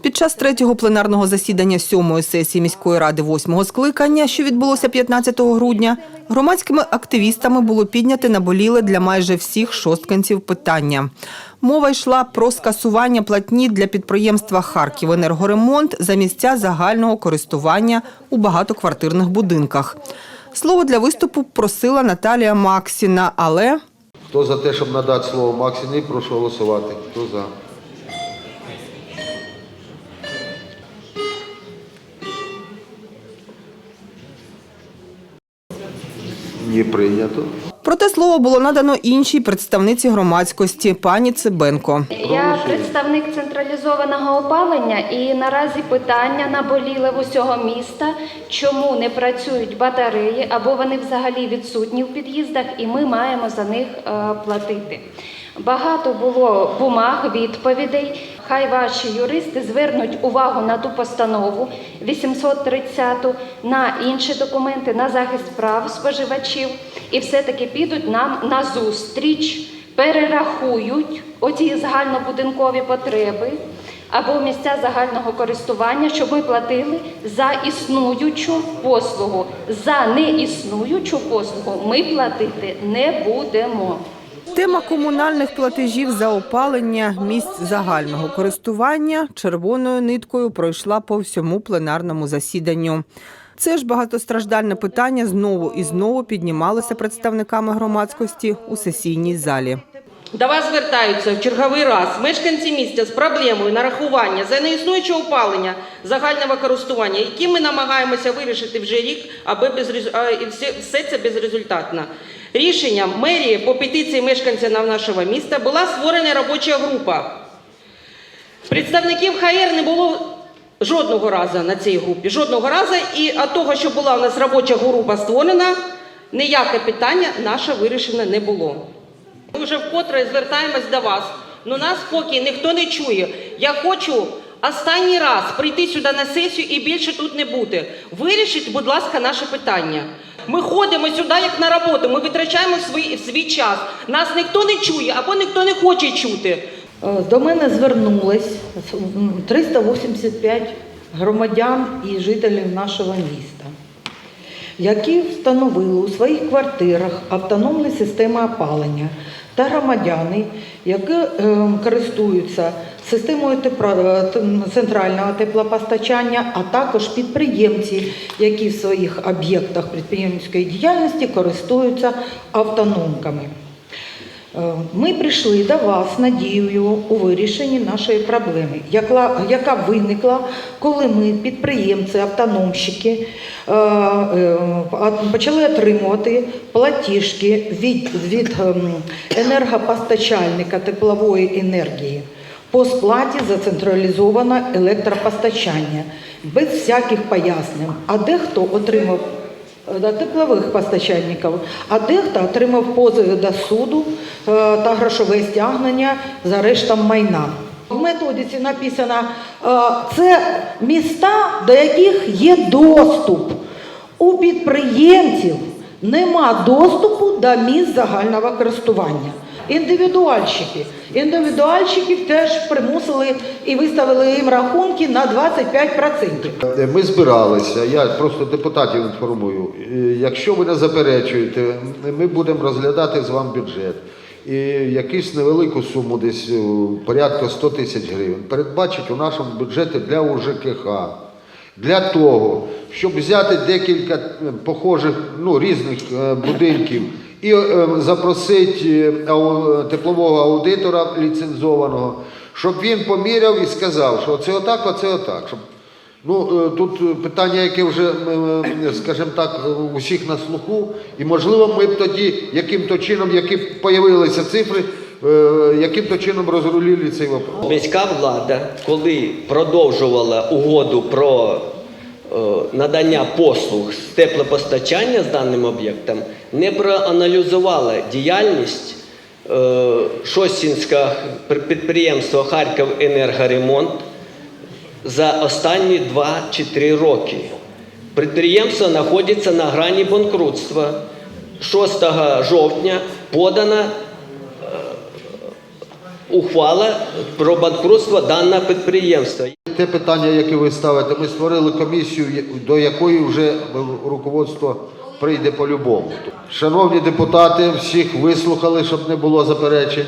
Під час третього пленарного засідання сьомої сесії міської ради восьмого скликання, що відбулося 15 грудня, громадськими активістами було підняте наболіле для майже всіх шостканців питання. Мова йшла про скасування платні для підприємства «Харківенергоремонт» за місця загального користування у багатоквартирних будинках. Слово для виступу просила Наталія Максіна, але Хто за те, щоб надати слово Максині, прошу голосувати. Хто за? Не прийнято. проте слово було надано іншій представниці громадськості пані Цибенко. Я представник централізованого опалення і наразі питання наболіле в усього міста, чому не працюють батареї або вони взагалі відсутні в під'їздах, і ми маємо за них е, платити. Багато було бумаг, відповідей. Хай ваші юристи звернуть увагу на ту постанову 830, на інші документи, на захист прав споживачів, і все-таки підуть нам на зустріч перерахують оці загальнобудинкові потреби або місця загального користування, щоб ми платили за існуючу послугу. За неіснуючу послугу ми платити не будемо. Тема комунальних платежів за опалення місць загального користування червоною ниткою пройшла по всьому пленарному засіданню. Це ж багатостраждальне питання знову і знову піднімалося представниками громадськості у сесійній залі. До вас звертаються в черговий раз мешканці міста з проблемою нарахування за неіснуюче опалення загального користування, які ми намагаємося вирішити вже рік, аби без все, це безрезультатно. Рішенням мерії по петиції мешканців нашого міста була створена робоча група. Представників ХР не було жодного разу на цій групі. Жодного разу. І від того, що була у нас робоча група створена, ніяке питання наше вирішено не було. Ми вже вкотре звертаємось до вас. Ну нас поки ніхто не чує. Я хочу останній раз прийти сюди на сесію і більше тут не бути. Вирішіть, будь ласка, наше питання. Ми ходимо сюди як на роботу, ми витрачаємо свій, свій час. Нас ніхто не чує або ніхто не хоче чути. Е, До мене звернулись 385 громадян і жителів нашого міста, які встановили у своїх квартирах автономні системи опалення та громадяни, які е, користуються системою е, центрального теплопостачання, а також підприємці, які в своїх об'єктах підприємницької діяльності користуються автономками. Е, Ми прийшли до вас надією у вирішенні нашої проблеми, яка, виникла, коли ми, підприємці, автономщики, е, е, почали отримувати платіжки від, від ем, енергопостачальника теплової енергії по сплаті за централізоване електропостачання без всяких пояснень. А дехто отримав теплових постачальників, а дехто отримав позови до суду та грошове стягнення за рештом майна. В методиці написано, е, це міста, до яких є доступ. У підприємців нема доступу до місць загального користування. Індивідуальщики. Індивідуальщиків теж примусили і виставили їм рахунки на 25%. Е, Ми збиралися, я просто депутатів інформую. Е, Якщо ви не заперечуєте, ми будемо розглядати з вами бюджет. І якусь невелику суму, десь е, порядка 100 тисяч гривень, передбачить у нашому бюджеті для УЖКХ. Для того, щоб взяти декілька е, похожих, ну, різних е, будинків і запросити теплового аудитора ліцензованого, щоб він поміряв і сказав, що це отак, оце отак. Щоб Ну, е, тут е, питання, яке вже, е, скажімо так, у всіх на слуху, і можливо ми б тоді яким-то чином, які появилися цифри, е, яким-то чином розрулили цей вопрос. Міська влада, коли продовжувала угоду про надання послуг з теплопостачання з даним об'єктом, не проаналізувала діяльність Шостінського підприємства Харків енергоремонт за останні 2 чи 3 роки. Підприємство знаходиться на грані банкрутства. 6 жовтня подана ухвала про банкрутство даного підприємства. Те питання, яке ви ставите, ми створили комісію, до якої вже руководство прийде по-любому. Шановні депутати, всіх вислухали, щоб не було заперечень.